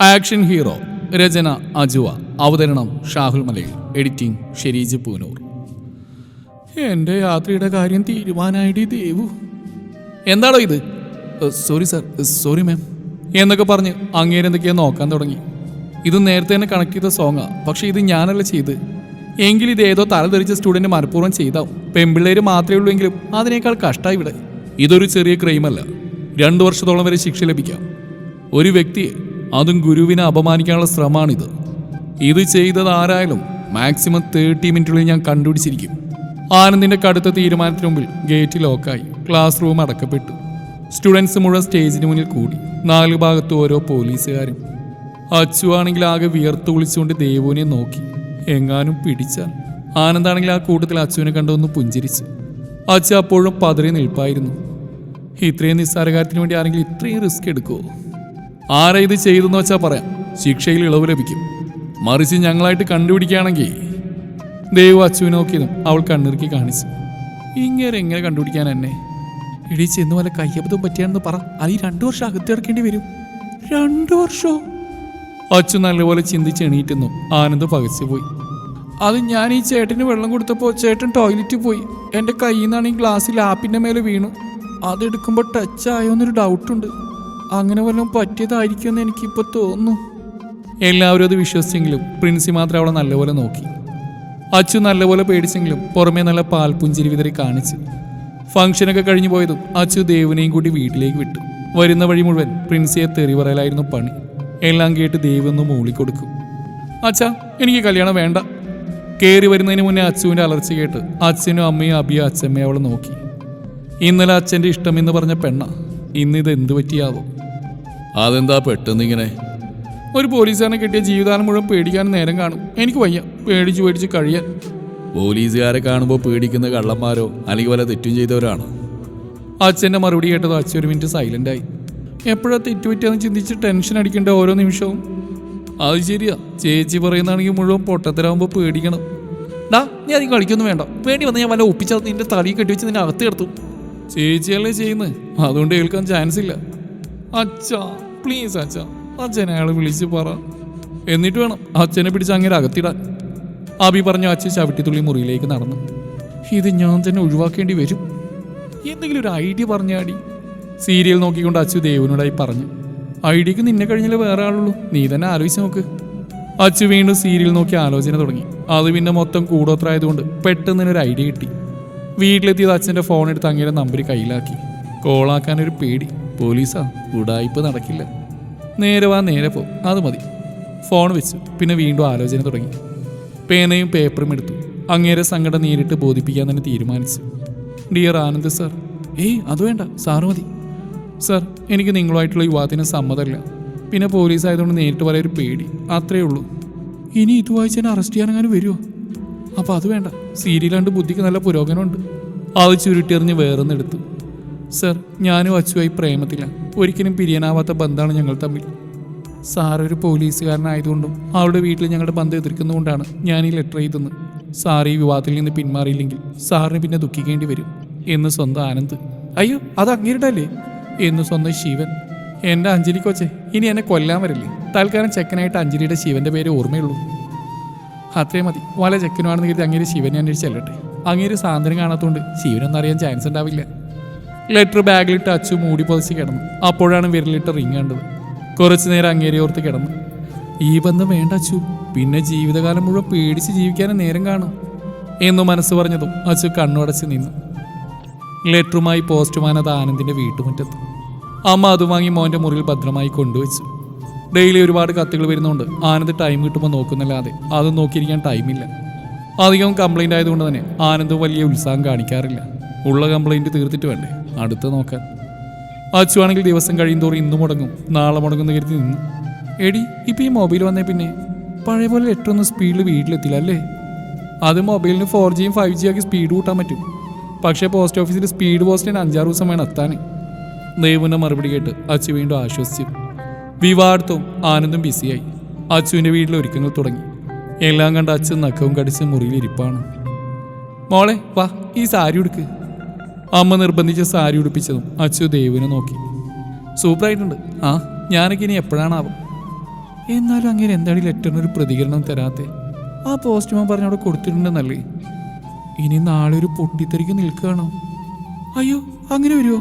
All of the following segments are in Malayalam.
ആക്ഷൻ ഹീറോ രചന അജുവ. അവതരണം ഷാഹുൽ മലയിൽ. എഡിറ്റിംഗ് ഷെരീജ് പൂനൂർ. എന്റെ യാത്രയുടെ കാര്യം തീരുമാനമായിട്ട് ദേവു. എന്താണോ ഇത്? Sorry sir sorry ma'am. എന്നൊക്കെ പറഞ്ഞ് അങ്ങേരെന്തൊക്കെയാ നോക്കാൻ തുടങ്ങി. ഇത് നേരത്തെ തന്നെ കണക്ട് ചെയ്ത സോങ്ങാ. പക്ഷെ ഇത് ഞാനല്ല ചെയ്ത്. എങ്കിൽ ഇത് ഏതോ തലതെറിച്ച സ്റ്റുഡന്റ് മനഃപൂർവം ചെയ്താവും. പെൺപിള്ളേര് മാത്രമേ ഉള്ളൂ എങ്കിലും അതിനേക്കാൾ കഷ്ടമായി ഇവിടെ. ഇതൊരു ചെറിയ ക്രൈമല്ല. രണ്ടു വർഷത്തോളം വരെ ശിക്ഷ ലഭിക്കാം. ഒരു വ്യക്തിയെ അതും ഗുരുവിനെ അപമാനിക്കാനുള്ള ശ്രമമാണിത്. ഇത് ചെയ്തത് ആരായാലും മാക്സിമം തേർട്ടി മിനിറ്റുള്ളിൽ ഞാൻ കണ്ടുപിടിച്ചിരിക്കും. ആനന്ദിന്റെ കടുത്ത തീരുമാനത്തിന് മുമ്പിൽ ഗേറ്റ് ലോക്കായി ക്ലാസ് റൂം അടക്കപ്പെട്ടു. സ്റ്റുഡൻസ് മുഴുവൻ സ്റ്റേജിന് മുന്നിൽ കൂടി. നാല് ഭാഗത്ത് ഓരോ പോലീസുകാരും. അച്ചു ആണെങ്കിൽ ആകെ വിയർത്തു വിളിച്ചുകൊണ്ട് ദേവുവിനെ നോക്കി. എങ്ങാനും പിടിച്ചാൽ. ആനന്ദാണെങ്കിൽ ആ കൂട്ടത്തിൽ അച്ചുവിനെ കണ്ടൊന്ന് പുഞ്ചിരിച്ചു. അച്ചു അപ്പോഴും പതറി നിൽപ്പായിരുന്നു. ഇത്രയും നിസ്സാര കാര്യത്തിന് വേണ്ടി ആരെങ്കിലും ഇത്രയും റിസ്ക് എടുക്കുമോ ആരാ ഇത് ചെയ്തെന്ന് വെച്ചാൽ പറയാം. ശിക്ഷയിൽ ഇളവ് ലഭിക്കും. മറിച്ച് ഞങ്ങളായിട്ട് കണ്ടുപിടിക്കുകയാണെങ്കിൽ ദൈവം അച്ചുവിനെ നോക്കിയതും അവൾ കണ്ണിറുക്കി കാണിച്ചു. ഇങ്ങനെ എങ്ങനെ കണ്ടുപിടിക്കാൻ എന്നെ? ഇടി ചെന്ന് വല്ല കയ്യബദ്ധം പറ്റിയാണെന്ന് പറ. ഈ രണ്ടു വർഷം അകത്ത് കിടക്കേണ്ടി വരും. രണ്ടു വർഷോ? അച്ചു നല്ലപോലെ ചിന്തിച്ച് എണീറ്റുന്നു ആനന്ദ് പകച്ചു പോയി. അത് ഞാൻ ഈ ചേട്ടന് വെള്ളം കൊടുത്തപ്പോൾ ചേട്ടൻ ടോയ്ലറ്റിൽ പോയി. എന്റെ കയ്യിൽ നിന്നാണ് ഈ ഗ്ലാസ് ലാപ്പിന്റെ മേലെ വീണു. അതെടുക്കുമ്പോൾ ടച്ച് ആയോ എന്നൊരു ഡൗട്ടുണ്ട് അങ്ങനെ വല്ലതും പറ്റിയതായിരിക്കുമെന്ന് എനിക്കിപ്പോൾ തോന്നുന്നു. എല്ലാവരും അത് വിശ്വസിച്ചെങ്കിലും പ്രിൻസി മാത്രം അവളെ നല്ലപോലെ നോക്കി. അച്ചു നല്ലപോലെ പേടിച്ചെങ്കിലും പുറമേ നല്ല പാൽപുഞ്ചിരി വിതറി കാണിച്ചു. ഫംഗ്ഷനൊക്കെ കഴിഞ്ഞു പോയതും അച്ചു ദേവിനെയും കൂടി വീട്ടിലേക്ക് വിട്ടു. വരുന്ന വഴി മുഴുവൻ പ്രിൻസിയെ തെറി പറയലായിരുന്നു പണി. എല്ലാം കേട്ട് ദേവൊന്ന് മൂളിക്കൊടുക്കും അച്ഛാ എനിക്ക് കല്യാണം വേണ്ട. കയറി വരുന്നതിന് മുന്നേ അച്ചുവിന്റെ അലർച്ച കേട്ട് അച്ഛനും അമ്മയും അബിയും അച്ഛമ്മയും അവളെ നോക്കി. ഇന്നലെ അച്ഛന്റെ ഇഷ്ടമെന്ന് പറഞ്ഞ പെണ്ണ. ഇന്നിത് എന്ത് പറ്റിയാവോ? അതെന്താ പെട്ടെന്നിങ്ങനെ? ഒരു പോലീസുകാരനെ കിട്ടിയ ജീവിതാനം മുഴുവൻ പേടിക്കാൻ നേരം കാണും. എനിക്ക് വയ്യ. പേടിച്ച് പേടിച്ച് കഴിയാൻ. പോലീസുകാരെ കാണുമ്പോൾ പേടിക്കുന്ന കള്ളന്മാരോ അല്ലെങ്കിൽ വല്ല തെറ്റും ചെയ്തവരാണോ? അച്ഛന്റെ മറുപടി കേട്ടത് അച്ഛൻ ഒരു മിനിറ്റ് സൈലന്റ് ആയി. എപ്പോഴാ തെറ്റുപറ്റിയെന്ന് ചിന്തിച്ച് ടെൻഷൻ അടിക്കേണ്ട ഓരോ നിമിഷവും? അത് ശരിയാ. ചേച്ചി പറയുന്നതാണെങ്കിൽ മുഴുവൻ പൊട്ടത്തരാകുമ്പോൾ പേടിക്കണം. ഡാ നീ അധികം കളിക്കൊന്നും വേണ്ട. പേടി വന്ന് ഞാൻ വല്ല ഒപ്പിച്ചത് നിന്റെ തലയിൽ കെട്ടിവെച്ച് നിന്നെ അകത്ത് കിടത്തും. ചേച്ചിയല്ലേ ചെയ്യുന്നത് അതുകൊണ്ട് കേൾക്കാൻ ചാൻസ് ഇല്ല. അച്ഛാ പ്ലീസ് അച്ഛാ അച്ഛനെ അയാൾ വിളിച്ച് പറ. എന്നിട്ട് വേണം അച്ഛനെ പിടിച്ച് അങ്ങനെ അകത്തിടാൻ. അബി പറഞ്ഞു അച്ഛൻ ചവിട്ടിത്തുള്ളി മുറിയിലേക്ക് നടന്നു. ഇത് ഞാൻ തന്നെ ഒഴിവാക്കേണ്ടി വരും. എന്തെങ്കിലും ഒരു ഐഡിയ പറഞ്ഞാടി. സീരിയൽ നോക്കിക്കൊണ്ട് അച്ചു ദേവനോടായി പറഞ്ഞു. ഐഡിയക്ക് നിന്നെ കഴിഞ്ഞാലേ വേറെ ആളുള്ളൂ. നീ തന്നെ ആലോചിച്ച് നോക്ക്. അച്ചു വീണ്ടും സീരിയൽ നോക്കി ആലോചന തുടങ്ങി. അത് പിന്നെ മൊത്തം കൂടോത്രായതുകൊണ്ട് പെട്ടെന്ന് ഒരു ഐഡിയ കിട്ടി. വീട്ടിലെത്തിയത് അച്ഛന്റെ ഫോൺ എടുത്ത് അങ്ങേരെ നമ്പർ കയ്യിലാക്കി. കോളാക്കാനൊരു പേടി. പോലീസാ ഉടായ്പ നടക്കില്ല. നേരെ വാ നേരെ പോ. അത് മതി. ഫോൺ വെച്ചു. പിന്നെ വീണ്ടും ആലോചന തുടങ്ങി. പേനയും പേപ്പറും എടുത്തു. അങ്ങേരെ സങ്കടം നേരിട്ട് ബോധിപ്പിക്കാൻ തന്നെ തീരുമാനിച്ചു. ഡിയർ ആനന്ദ് സാർ ഏയ് അത് വേണ്ട. സാറ് മതി. സാർ എനിക്ക് നിങ്ങളുമായിട്ടുള്ള യുവാത്തിന് സമ്മതമല്ല. പിന്നെ പോലീസ് ആയതുകൊണ്ട് നേരിട്ട് പറയാൻ ഒരു പേടി. അത്രയേ ഉള്ളൂ. ഇനി ഇത് വായിച്ച് അറസ്റ്റ് ചെയ്യാനെങ്ങാനും വരുമോ അപ്പോൾ അത് വേണ്ട. സീരിയലാണ്ട് ബുദ്ധിക്ക് നല്ല പുരോഗമനമുണ്ട്. അത് ചുരുട്ടിയെറിഞ്ഞ് വേറൊന്നെടുത്തു സർ ഞാനും അച്ചുവായി പ്രേമത്തിലാണ് ഒരിക്കലും പിരിയാനാവാത്ത ബന്ധമാണ് ഞങ്ങൾ തമ്മിൽ. സാറൊരു പോലീസുകാരനായതുകൊണ്ടും അവളുടെ വീട്ടിൽ ഞങ്ങളുടെ ബന്ധം എതിർക്കുന്നതുകൊണ്ടാണ് ഞാൻ ഈ ലെറ്റർ എഴുതുന്നത്. സാർ ഈ വിവാഹത്തിൽ നിന്ന് പിന്മാറിയില്ലെങ്കിൽ സാറിന് പിന്നെ ദുഃഖിക്കേണ്ടി വരും. എന്ന് സ്വന്തം ആനന്ദ് അയ്യോ അത് അങ്ങേരിടല്ലേ? എന്ന് സ്വന്തം ശിവൻ എന്റെ അഞ്ജലി കൊച്ചെ ഇനി എന്നെ കൊല്ലാൻ വരില്ലേ? തൽക്കാലം ചെക്കനായിട്ട് അഞ്ജലിയുടെ ശിവന്റെ പേര് ഓർമ്മയുള്ളൂ. അത്രയും മതി. വല ചെക്കനുമാണെന്ന് കരുതി അങ്ങേര് ശിവനെ അന്വേഷിച്ച് ചെല്ലട്ടെ. അങ്ങേര് സാന്ദ്രം കാണാത്തതുകൊണ്ട് ശിവനൊന്നും അറിയാൻ ചാൻസ് ഉണ്ടാവില്ല ലെറ്റർ ബാഗിലിട്ട് അച്ചു മൂടി പൊതിച്ച് കിടന്നു. അപ്പോഴാണ് വിരലിട്ട് റിങ് കണ്ടത്. കുറച്ചു നേരം അങ്ങേരി ഓർത്ത് കിടന്നു. ഈ ബന്ധം വേണ്ട അച്ചു. പിന്നെ ജീവിതകാലം മുഴുവൻ പേടിച്ച് ജീവിക്കാനും നേരം കാണും. എന്നു മനസ്സ് പറഞ്ഞതും അച്ചു കണ്ണുടച്ച് നിന്നു. ലെറ്ററുമായി പോസ്റ്റ്മാൻ അത് ആനന്ദിന്റെ വീട്ടുമുറ്റത്ത്. അമ്മ അത് വാങ്ങി മോന്റെ മുറിയിൽ ഭദ്രമായി കൊണ്ടുവച്ചു. ഡെയിലി ഒരുപാട് കത്തുകൾ വരുന്നുണ്ട്. ആനന്ദ് ടൈം കിട്ടുമ്പോൾ നോക്കുന്നല്ലാതെ അത് നോക്കിയിരിക്കാൻ ടൈമില്ല അധികം കംപ്ലൈന്റ് ആയതുകൊണ്ട് തന്നെ ആനന്ദ് വലിയ ഉത്സാഹം കാണിക്കാറില്ല. ഉള്ള കംപ്ലൈന്റ് തീർത്തിട്ട് വേണ്ടേ? അടുത്ത് നോക്കാൻ അച്ചുവാണെങ്കിൽ ദിവസം കഴിയും തോറും ഇന്ന് മുടങ്ങും. നാളെ മുടങ്ങുന്ന കരുതി നിന്നു. എടി ഇപ്പം ഈ മൊബൈൽ വന്നേ പിന്നെ? പഴയ പോലെ ഏറ്റവും ഒന്നും സ്പീഡിൽ വീട്ടിലെത്തില്ല അല്ലേ? അത് മൊബൈലിന് ഫോർ ജിയും ഫൈവ് ജി ആക്കി സ്പീഡ് കൂട്ടാൻ പറ്റും. പക്ഷേ പോസ്റ്റ് ഓഫീസിൽ സ്പീഡ് പോസ്റ്റിന് അഞ്ചാറ് ദിവസം വേണം എത്താൻ ദേവുവിന്റെ മറുപടി കേട്ട് അച്ചു വീണ്ടും ആശ്വസിച്ചു. വിവാഹത്തും ആനന്ദും ബിസിയായി. അച്ചുവിന്റെ വീട്ടിൽ ഒരുക്കങ്ങൾ തുടങ്ങി. എല്ലാം കണ്ട് അച്ഛൻ നഖവും കടിച്ച് മുറിയിലിരിപ്പാണ് മോളെ വാ ഈ സാരി ഉടുക്ക്. അമ്മ നിർബന്ധിച്ച സാരി ഉടുപ്പിച്ചതും അച്ചു ദേവിനെ നോക്കി. സൂപ്പറായിട്ടുണ്ട്. ആ ഞാനൊക്കെ ഇനി എപ്പോഴാണാവും? എന്നാലും അങ്ങനെ എന്താണ് ലെറ്ററിന് ഒരു പ്രതികരണം തരാത്തെ? ആ പോസ്റ്റ്മാൻ പറഞ്ഞ അവിടെ കൊടുത്തിട്ടുണ്ടെന്നല്ലേ? ഇനി നാളെ ഒരു പൊട്ടിത്തെറിക്ക് നിൽക്കുകയാണോ? അയ്യോ അങ്ങനെ വരുമോ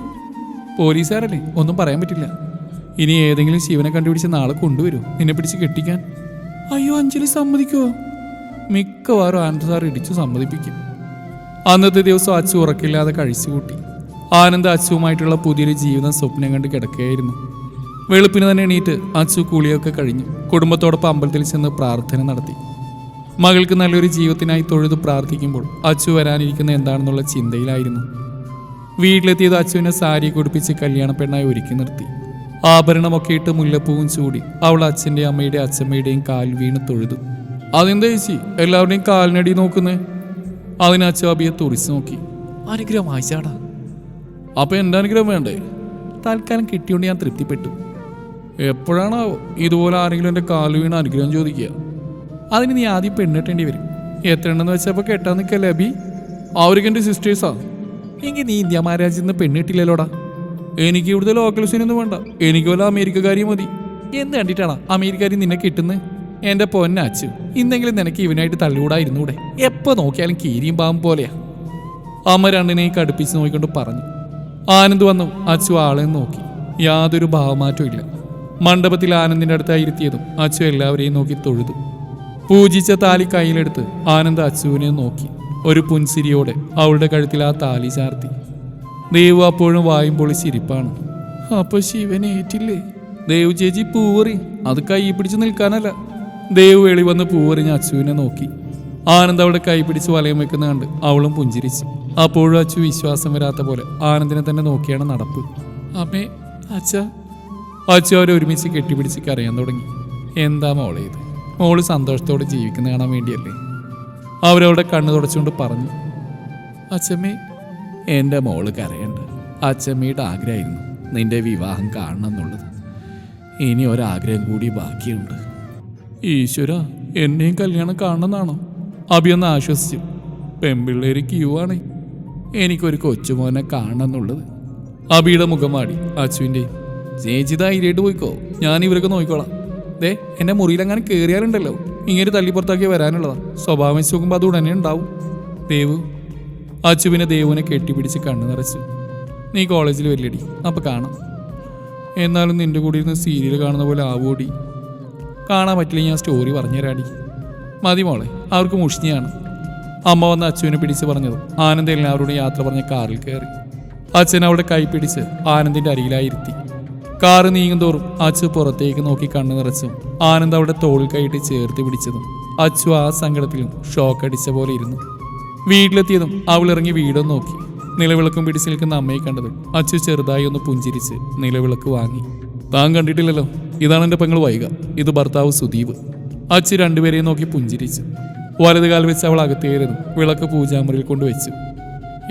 പോലീസുകാരല്ലേ? ഒന്നും പറയാൻ പറ്റില്ല. ഇനി ഏതെങ്കിലും ശിവനെ കണ്ടുപിടിച്ച് നാളെ കൊണ്ടുവരും. നിന്നെ പിടിച്ച് കെട്ടിക്കാൻ. അയ്യോ അഞ്ജലി സമ്മതിക്കുമോ മിക്കവാറും ആനന്ദ് സാർ ഇടിച്ചു സമ്മതിപ്പിക്കും. അന്നത്തെ ദിവസം അച്ചു ഉറക്കില്ലാതെ കഴിച്ചു കൂട്ടി. ആനന്ദ് അച്ചുവുമായിട്ടുള്ള പുതിയൊരു ജീവിതം സ്വപ്നം കണ്ട് കിടക്കുകയായിരുന്നു. വെളുപ്പിന് തന്നെ എണീറ്റ് അച്ചു കുളിയൊക്കെ കഴിഞ്ഞു. കുടുംബത്തോടൊപ്പം അമ്പലത്തിൽ ചെന്ന് പ്രാർത്ഥന നടത്തി. മകൾക്ക് നല്ലൊരു ജീവിതത്തിനായി തൊഴുത് പ്രാർത്ഥിക്കുമ്പോൾ അച്ചു വരാനിരിക്കുന്ന എന്താണെന്നുള്ള ചിന്തയിലായിരുന്നു. വീട്ടിലെത്തിയത് അച്ചുവിനെ സാരി കുടിപ്പിച്ച് കല്യാണ പെണ്ണായി ഒരുക്കി നിർത്തി. ആഭരണമൊക്കെ ഇട്ട് മുല്ലപ്പൂവും ചൂടി. അവൾ അച്ഛന്റെ അമ്മയുടെ അച്ഛമ്മയുടെയും കാൽ വീണ് തൊഴുതു. അതെന്താ ചേച്ചി? എല്ലാവരുടെയും കാലിനടി നോക്കുന്നേ? അതിന് അച്ചു അബിയെ തുറിച്ചു നോക്കി. അനുഗ്രഹം വായിച്ചാടാ. അപ്പൊ എന്റെ അനുഗ്രഹം വേണ്ടേ? തൽക്കാലം കിട്ടിയോണ്ട് ഞാൻ തൃപ്തിപ്പെട്ടു. എപ്പോഴാണോ ഇതുപോലെ ആരെങ്കിലും എന്റെ കാൽ വീണ് അനുഗ്രഹം ചോദിക്കുക. അതിന് നീ ആദ്യം പെണ്ണിട്ടേണ്ടി വരും. എത്ര എണ്ണെന്ന് വെച്ചപ്പോ കെട്ടാൻ നിൽക്കല്ലേ അബി? അവർക്ക് എന്റെ സിസ്റ്റേഴ്സാ. എങ്കിൽ നീ ഇന്ത്യ നിന്ന് പെണ്ണിട്ടില്ലല്ലോടാ? എനിക്ക് ഇവിടുത്തെ ലോക്കൽ സീനൊന്നും വേണ്ട. എനിക്ക് വല്ല അമേരിക്കക്കാരി മതി. എന്ന് കണ്ടിട്ടാണ് അമേരിക്കാരി നിന്നെ കിട്ടുന്നത് എന്റെ പൊന്നച്ചു ഇന്നെങ്കിലും നിനക്ക് ഇവനായിട്ട് തള്ളിവിടായിരുന്നൂടെ എപ്പോ നോക്കിയാലും കീരിയും പാമ്പ് പോലെയാ. അമ്മ രണ്ടിനെയും കടുപ്പിച്ച് നോക്കിക്കൊണ്ട് പറഞ്ഞു. ആനന്ദ് വന്നു അച്ചു ആളെ നോക്കി. യാതൊരു ഭാവമാറ്റവും ഇല്ല. മണ്ഡപത്തിൽ ആനന്ദിന്റെ അടുത്തായി ഇരുത്തിയതും അച്ചു എല്ലാവരെയും നോക്കി തൊഴുതു. പൂജിച്ച താലി കയ്യിലെടുത്ത് ആനന്ദ് അച്ചുവിനെ നോക്കി. ഒരു പുൻസിരിയോടെ അവളുടെ കഴുത്തിൽ ആ താലി ചാർത്തി. ദേവു അപ്പോഴും വായും പൊളിച്ചിരിപ്പാണ്. അപ്പൊ ശിവൻ ഏറ്റില്ലേ? ദേവ് ചേച്ചി പൂവറി അത് കൈ പിടിച്ച് നിൽക്കാനല്ല. ദേവ് വെളി വന്ന് പൂവറിഞ്ഞ് അച്ചുവിനെ നോക്കി. ആനന്ദ് അവിടെ കൈ പിടിച്ച് വലയം വെക്കുന്ന കണ്ട് അവളും പുഞ്ചിരിച്ചു. അപ്പോഴും അച്ചു വിശ്വാസം വരാത്ത പോലെ ആനന്ദിനെ തന്നെ നോക്കിയാണ് നടപ്പ്. അമ്മേ അച്ഛ. അച്ചു അവരെ ഒരുമിച്ച് കെട്ടിപ്പിടിച്ച് കരയാൻ തുടങ്ങി. എന്താ മോളെ ഇത്? മോൾ സന്തോഷത്തോടെ ജീവിക്കുന്ന കാണാൻ വേണ്ടിയല്ലേ? അവരവിടെ കണ്ണു തുടച്ചുകൊണ്ട് പറഞ്ഞു. അച്ഛമ്മേ എന്റെ മോൾ കരയണ്ട. അച്ഛമ്മയുടെ ആഗ്രഹമായിരുന്നു നിന്റെ വിവാഹം കാണണം എന്നുള്ളത്. ഇനി ഒരാഗ്രഹം കൂടി ബാക്കിയുണ്ട്. ഈശ്വര എന്നെയും കല്യാണം കാണണമെന്നാണോ? അഭിയൊന്ന് ആശ്വസിച്ചു. പെൺപിള്ളേര് ക്യൂ ആണ്. എനിക്കൊരു കൊച്ചുമോനെ കാണണം എന്നുള്ളത് അബിയുടെ മുഖം മാടി. അച്ചുവിന്റെ ചേച്ചി ധൈര്യമായിട്ട് പോയിക്കോ. ഞാൻ ഇവരൊക്കെ നോക്കിക്കോളാം. ദേ എന്റെ മുറിയിലെങ്ങനെ കയറിയാലുണ്ടല്ലോ ഇങ്ങനെ തള്ളിപ്പുറത്താക്കി വരാനുള്ളതാ. സ്വഭാവം വെച്ച് നോക്കുമ്പോൾ അത് ഉടനെ ഉണ്ടാവും. ദേവു അച്ചുവിനെ ദേവുവിനെ കെട്ടിപ്പിടിച്ച് കണ്ണു നിറച്ചു. നീ കോളേജിൽ വരില്ലടി അപ്പം കാണാം. എന്നാലും നിന്റെ കൂടെ ഇരുന്ന് സീരിയൽ കാണുന്ന പോലെ ആവോടി. കാണാൻ പറ്റില്ല ഞാൻ സ്റ്റോറി പറഞ്ഞുതരാടി. മതി മോളെ അവർക്ക് മുഷിഞ്ഞാണ്. അമ്മ വന്ന് അച്ചുവിനെ പിടിച്ച് പറഞ്ഞത് ആനന്ദ് എല്ലാവരോടും യാത്ര പറഞ്ഞ് കാറിൽ കയറി. അച്ഛൻ അവിടെ കൈ പിടിച്ച് ആനന്ദിന്റെ അരിയിലായിരുത്തി കാറ് നീങ്ങും തോറും അച്ചു പുറത്തേക്ക് നോക്കി കണ്ണു നിറച്ചും ആനന്ദ് അവിടെ തോളിൽ കൈയിട്ട് ചേർത്ത് പിടിച്ചതും അച്ചു ആ സങ്കടത്തിലും ഷോക്ക് അടിച്ച പോലെ ഇരുന്നു. വീട്ടിലെത്തിയതും അവൾ ഇറങ്ങി വീടും നോക്കി. നിലവിളക്കും പിടിച്ച് നിൽക്കുന്ന അമ്മയെ കണ്ടത് അച്ഛൻ ചെറുതായി ഒന്ന് പുഞ്ചിരിച്ച് നിലവിളക്ക് വാങ്ങി. താൻ കണ്ടിട്ടില്ലല്ലോ. ഇതാണ് എന്റെ പെങ്ങൾ വൈക ഇത് ഭർത്താവ് സുദീപ്. അച്ഛൻ രണ്ടുപേരെയും നോക്കി പുഞ്ചിരിച്ചു. വലത് കാൽ വെച്ച് അവൾ അകത്തേരുന്നു വിളക്ക് പൂജാമുറിയിൽ കൊണ്ടുവച്ചു.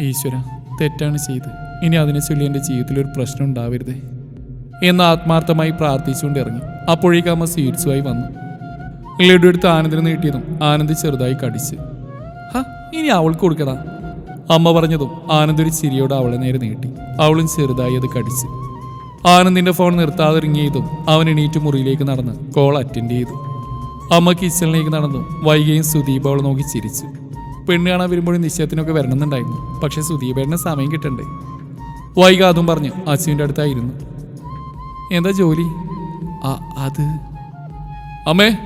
ഈശ്വര തെറ്റാണ് ചെയ്ത്. ഇനി അതിനെ ചൊല്ലി എന്റെ ജീവിതത്തിൽ ഒരു പ്രശ്നം ഉണ്ടാവരുതേ. എന്ന് ആത്മാർത്ഥമായി പ്രാർത്ഥിച്ചുകൊണ്ട് ഇറങ്ങി. അപ്പോഴേക്കും അമ്മ സ്വീറ്റ്സുമായി വന്നു. ലഡു എടുത്ത് ആനന്ദിനെ നീട്ടിയതും ആനന്ദ് ചെറുതായി കടിച്ച്. ഇനി അവൾക്ക് കൊടുക്കടാ. അമ്മ പറഞ്ഞതും ആനന്ദ് ഒരു ചിരിയോടെ അവളെ നേരെ നീട്ടി. അവളും ചെറുതായി അത് കടിച്ച്. ആനന്ദിന്റെ ഫോൺ നിർത്താതെ ഇറങ്ങിയതും അവൻ എണീറ്റ് മുറിയിലേക്ക് നടന്ന് കോൾ അറ്റൻഡ് ചെയ്തു. അമ്മ കിച്ചണിലേക്ക് നടന്നു. വൈകിയും സുദീപ് അവളെ നോക്കി ചിരിച്ചു. പെണ്ണ് കാണാൻ വരുമ്പോഴും നിശ്ചയത്തിനൊക്കെ വരണമെന്നുണ്ടായിരുന്നു. പക്ഷെ സുദീപേട്ടന് സമയം കിട്ടണ്ടേ? വൈകാതും പറഞ്ഞു. അച്ഛന്റെ അടുത്തായിരുന്നു. എന്താ ജോലി? അത്. അമ്മേ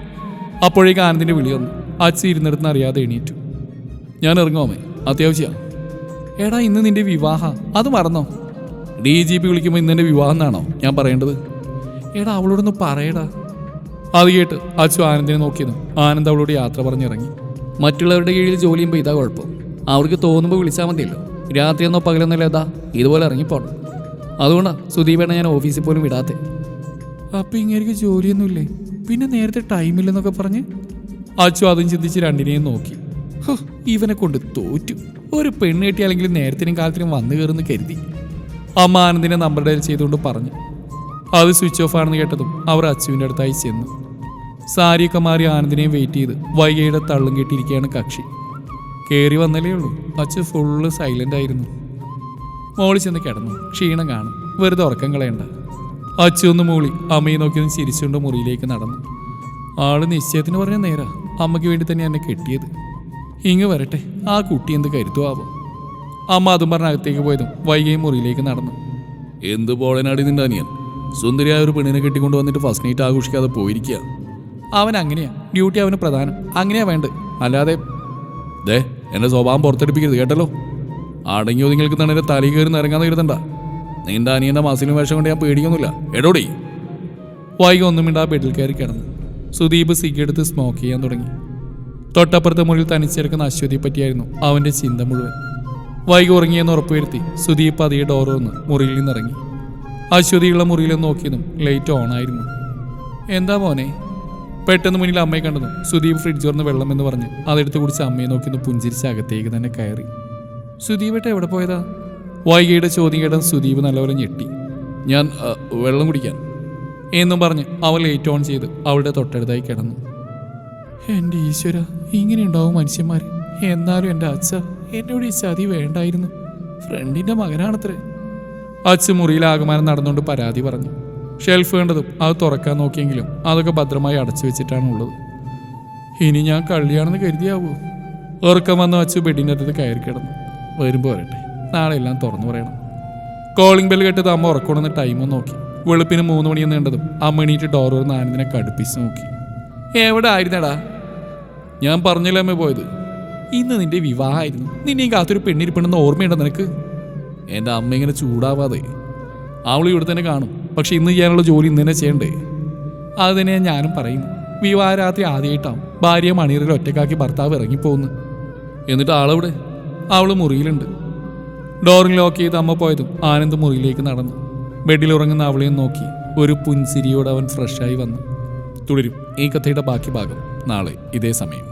അപ്പോഴേക്ക് ആനന്ദിന്റെ വിളി വന്നു. അച്ഛൻ ഇരുന്നിടത്തുനിന്ന് അറിയാതെ എണീറ്റു. ഞാൻ ഇറങ്ങും അമ്മേ. അത്യാവശ്യമാണ് എടാ ഇന്ന് നിന്റെ വിവാഹ. അത് മറന്നോ? ഡി ജി പി വിളിക്കുമ്പോൾ ഇന്ന് എന്റെ വിവാഹം എന്നാണോ ഞാൻ പറയേണ്ടത്? എടാ അവളോടൊന്ന് പറയടാ. അത് കേട്ട് അച്ചു ആനന്ദിനെ നോക്കിയതും ആനന്ദ് അവളോട് യാത്ര പറഞ്ഞിറങ്ങി. മറ്റുള്ളവരുടെ കീഴിൽ ജോലി ചെയ്യുമ്പോൾ ഇതാ കുഴപ്പം. അവർക്ക് തോന്നുമ്പോൾ വിളിച്ചാൽ മതിയല്ലോ. രാത്രിയെന്നോ പകലെന്നല്ല ഏതാ ഇതുപോലെ ഇറങ്ങിപ്പോണം. അതുകൊണ്ടാണ് സുദീപേണ ഞാൻ ഓഫീസിൽ പോലും വിടാത്തെ. അപ്പം ഇങ്ങനെ ജോലിയൊന്നുമില്ലേ? പിന്നെ നേരത്തെ ടൈമില്ലെന്നൊക്കെ പറഞ്ഞ്? അച്ചു അതും ചിന്തിച്ച് രണ്ടിനെയും നോക്കി. ഇവനെ കൊണ്ട് തോറ്റു. ഒരു പെണ്ണ് കിട്ടിയാലെങ്കിൽ നേരത്തിനും കാലത്തിനും വന്നു കയറുന്നു കരുതി. അമ്മ ആനന്ദിനെ ഡയൽ ചെയ്തുകൊണ്ട് പറഞ്ഞു. അത് സ്വിച്ച് ഓഫ് ആണെന്ന് കേട്ടതും അവർ അച്ചുവിന്റെ അടുത്തായി ചെന്നു. സാരിയൊക്കെ മാറി ആനന്ദിനെയും വെയിറ്റ് ചെയ്ത് വൈകയുടെ തള്ളും കെട്ടിയിരിക്കുകയാണ് കക്ഷി. കയറി വന്നല്ലേ ഉള്ളൂ. അച്ചു ഫുള്ള് സൈലന്റ് ആയിരുന്നു. മോളിൽ ചെന്ന് കിടന്നു. ക്ഷീണം കാണും. വെറുതെ ഉറക്കം കളയണ്ട. അച്ചു ഒന്ന് മൂളി. അമ്മയെ നോക്കി ഒന്ന് ചിരിച്ചുകൊണ്ട് മുറിയിലേക്ക് നടന്നു. ആൾ നിശ്ചയത്തിന് പറഞ്ഞ നേരാ. അമ്മയ്ക്ക് വേണ്ടി തന്നെ എന്നെ കെട്ടിയത്. ഇങ്ങ് വരട്ടെ. ആ കുട്ടി എന്ത് കരുത്തുമാവും അമ്മ അതും പറഞ്ഞ അകത്തേക്ക് പോയതും വൈകിയും മുറിയിലേക്ക് നടന്നു. എന്ത് പോളനാടി നിന്റെ അനിയൻ? സുന്ദരിയായ ഒരു പെണ്ണിനെ കെട്ടിക്കൊണ്ട് വന്നിട്ട് ഫസ്റ്റ് നൈറ്റ് ആഘോഷിക്കാതെ പോയിരിക്കുക. അവൻ അങ്ങനെയാ. ഡ്യൂട്ടി അവന് പ്രധാനം. അങ്ങനെയാ വേണ്ടത്. അല്ലാതെ ദേ എന്റെ സ്വഭാവം പുറത്തെടുപ്പിക്കരുത് കേട്ടല്ലോ? അടങ്ങി ഒതുങ്ങൾക്ക് തന്നെ തലയിൽ കയറി നിറങ്ങാൻ കരുതണ്ട നിന്റെ അനിയന്റെ മസിലും വേഷം കൊണ്ട് ഞാൻ പേടിക്കൊന്നുമില്ല എടോടി. വൈകി ഒന്നും മിണ്ടാ ബെഡിൽ കയറി കിടന്നു. സുദീപ് സിഗെടുത്ത് സ്മോക്ക് ചെയ്യാൻ തുടങ്ങി. തൊട്ടപ്പുറത്തെ മുറിയിൽ തനിച്ചിരിക്കുന്ന അശ്വതിയെ പറ്റിയായിരുന്നു അവന്റെ ചിന്ത മുഴുവൻ. വൈകി ഉറങ്ങിയെന്ന് ഉറപ്പുവരുത്തി സുദീപ് ഡോർ വന്ന് മുറിയിൽ നിന്നിറങ്ങി. അശ്വതിയുള്ള മുറിയിൽ നോക്കിയതും ലൈറ്റ് ഓൺ ആയിരുന്നു. എന്താ മോനെ? പെട്ടെന്ന് മുന്നിൽ അമ്മയെ കണ്ടതും സുദീപ് ഫ്രിഡ്ജ് തുറന്ന് വെള്ളം എന്ന് പറഞ്ഞ് അതെടുത്ത് കുടിച്ച് അമ്മയെ നോക്കിയൊന്ന് പുഞ്ചിരിച്ച് അകത്തേക്ക് തന്നെ കയറി. സുദീപേട്ട എവിടെ പോയതാ? വൈകിയുടെ ചോദ്യം കേട്ട സുദീപ് നല്ലപോലെ ഞെട്ടി. ഞാൻ വെള്ളം കുടിക്കാൻ എന്നും പറഞ്ഞ് അവൾ ലൈറ്റ് ഓൺ ചെയ്ത് അവളുടെ തൊട്ടടുത്തായി കിടന്നു. എന്റെ ഈശ്വര ഇങ്ങനെയുണ്ടാവും മനുഷ്യന്മാർ എന്നാലും എന്റെ അച്ഛ എന്നോട് ഈ ചതി വേണ്ടായിരുന്നു. ഫ്രണ്ടിന്റെ മകനാണത്രേ. അച്ഛൻ മുറിയിൽ ആകമാനം നടന്നുകൊണ്ട് പരാതി പറഞ്ഞു. ഷെൽഫ് വേണ്ടതും അത് തുറക്കാൻ നോക്കിയെങ്കിലും അതൊക്കെ ഭദ്രമായി അടച്ചു വെച്ചിട്ടാണ് ഉള്ളത്. ഇനി ഞാൻ കള്ളിയാണെന്ന് കരുതിയാവൂ? ഉറക്കം വന്ന അച്ഛ ബെഡിന്റെ അടുത്ത് കയറി കിടന്നു. വരുമ്പോൾ വരട്ടെ. നാളെ എല്ലാം തുറന്നു പറയണം. കോളിംഗ് ബെൽ കേട്ടത് അമ്മ ഉറക്കണമെന്ന് ടൈമും നോക്കി. വെളുപ്പിന് മൂന്ന് മണിയെന്ന് കണ്ടതും അമ്മ എണീറ്റ് ഡോർ തുറന്ന് ആനന്ദിനെ കടുപ്പിച്ച് നോക്കി. എവിടെ ആയിരുന്നടാ? ഞാൻ പറഞ്ഞില്ല അമ്മ പോയത്? ഇന്ന് നിന്റെ വിവാഹമായിരുന്നു. നിന്നെ കാത്തൊരു പെണ്ണിരിപ്പുണ്ടെന്ന് ഓർമ്മയുണ്ടോ നിനക്ക്? എന്റെ അമ്മ ഇങ്ങനെ ചൂടാവാതെ അവൾ ഇവിടെ തന്നെ കാണും. പക്ഷെ ഇന്ന് ചെയ്യാനുള്ള ജോലി ഇന്ന് തന്നെ ചെയ്യണ്ടേ? അത് തന്നെയാണ് ഞാനും പറയുന്നു. വിവാഹരാത്രി ആദ്യമായിട്ടാവും ഭാര്യ മണിയറിൽ ഒറ്റക്കാക്കി ഭർത്താവ് ഇറങ്ങിപ്പോകുന്നു. എന്നിട്ട് ആളെവിടെ? അവൾ മുറിയിലുണ്ട്. ഡോറിൽ ലോക്ക് ചെയ്ത് അമ്മ പോയതും ആനന്ദ് മുറിയിലേക്ക് നടന്നു. ബെഡിൽ ഉറങ്ങുന്ന അവളെയും നോക്കി. ഒരു പുൻസിരിയോട് അവൻ ഫ്രഷായി വന്നു. തുടരും ഈ കഥയുടെ ബാക്കി ഭാഗം നാളെ ഇതേ സമയം.